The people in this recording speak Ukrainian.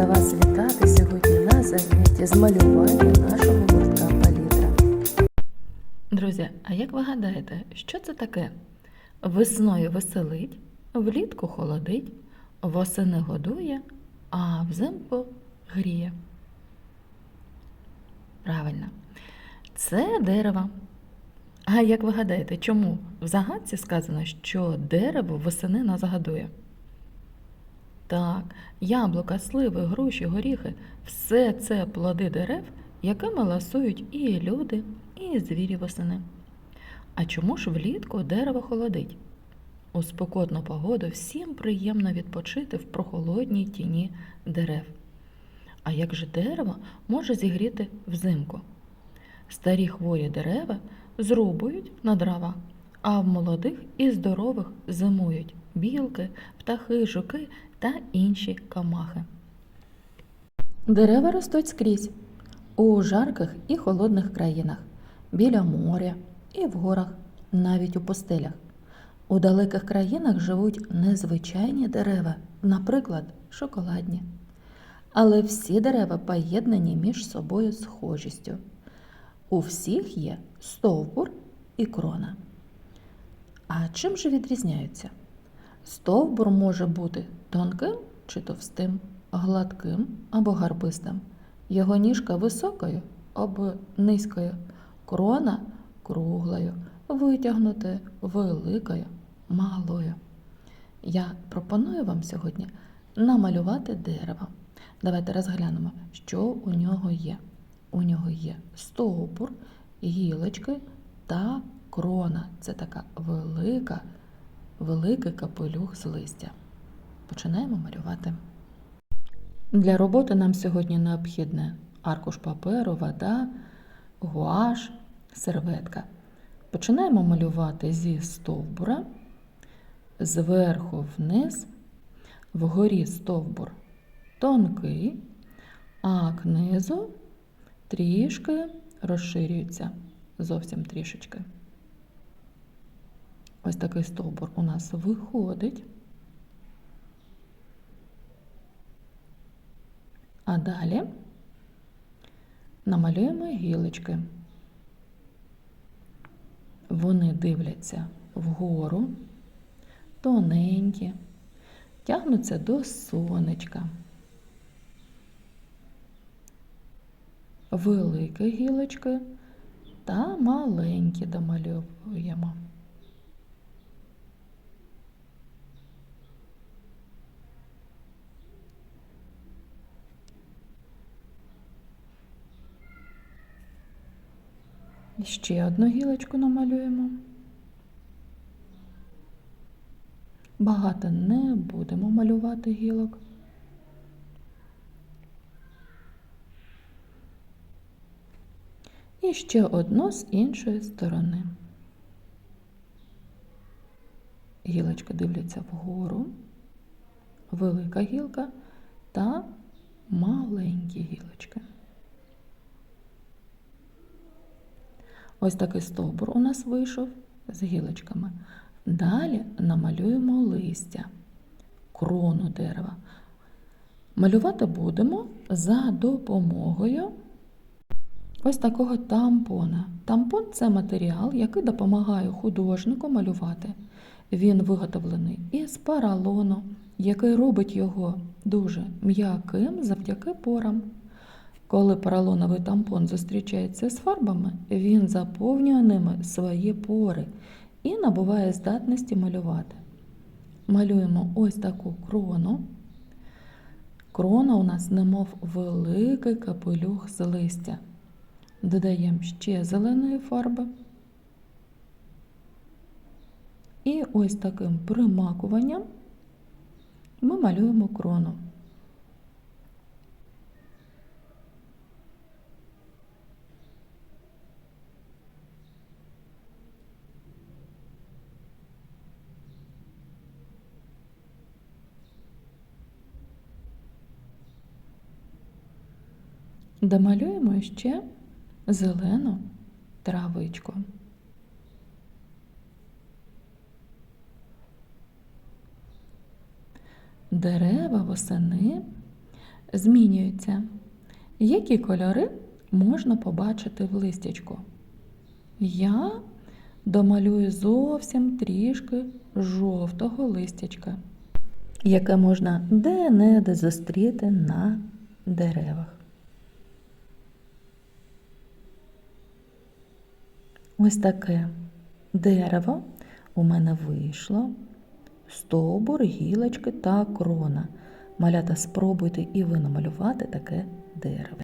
рада вас вітати сьогодні на занятті з малювання нашого гуртка палітра. Друзі, а як ви гадаєте, що це таке? Весною веселить, влітку холодить, восени годує, а взимку гріє. Правильно. Це дерево. А як ви гадаєте, чому в загадці сказано, що дерево восени нас загадує? Так, яблука, сливи, груші, горіхи все це плоди дерев, якими ласують і люди, і звірі восени. А чому ж влітку дерево холодить? У спекотну погоду всім приємно відпочити в прохолодній тіні дерев. А як же дерево може зігріти взимку? Старі хворі дерева зрубують на дрова, а в молодих і здорових зимують білки, птахи, жуки та інші камахи. Дерева ростуть скрізь у жарких і холодних країнах, біля моря і в горах, навіть у пустелях. У далеких країнах живуть незвичайні дерева, наприклад, шоколадні. Але всі дерева поєднані між собою схожістю. У всіх є стовбур і крона. А чим же відрізняються? Стовбур може бути тонким чи товстим, гладким або гарбистим. Його ніжка високою або низькою, крона круглою, витягнутою, великою, малою. Я пропоную вам сьогодні намалювати дерево. Давайте розглянемо, що у нього є. У нього є стовбур, гілочки та крона. Це така велика, великий капелюх з листя. Починаємо малювати. Для роботи нам сьогодні необхідне аркуш паперу, вода, гуаш, серветка. Починаємо малювати зі стовбура, зверху вниз, вгорі стовбур тонкий, а книзу трішки розширюється, зовсім трішечки. Ось такий стовбур у нас виходить. А далі намалюємо гілочки. Вони дивляться вгору, тоненькі, тягнуться до сонечка. Великі гілочки та маленькі домальовуємо. І Ще одну гілочку намалюємо. Багато не будемо малювати гілок. І ще одну з іншої сторони. Гілочка дивляться вгору, велика гілка та маленькі гілочки. Ось такий стовбур у нас вийшов з гілочками. Далі намалюємо листя, крону дерева. Малювати будемо за допомогою ось такого тампона. Тампон це матеріал, який допомагає художнику малювати. Він виготовлений із паралону, який робить його дуже м'яким завдяки порам. Коли поролоновий тампон зустрічається з фарбами, він заповнює ними свої пори і набуває здатності малювати. Малюємо ось таку крону. Крона у нас немов великий капелюх з листя. Додаємо ще зеленої фарби. І ось таким примакуванням ми малюємо крону. Домалюємо ще зелену травичку. Дерева восени змінюються. Які кольори можна побачити в листячку? Я домалюю зовсім трішки жовтого листячка, яке можна де-не-де зустріти на деревах. Ось таке дерево у мене вийшло. Стовбур, гілочки та крона. Малята, спробуйте і ви намалювати таке дерево.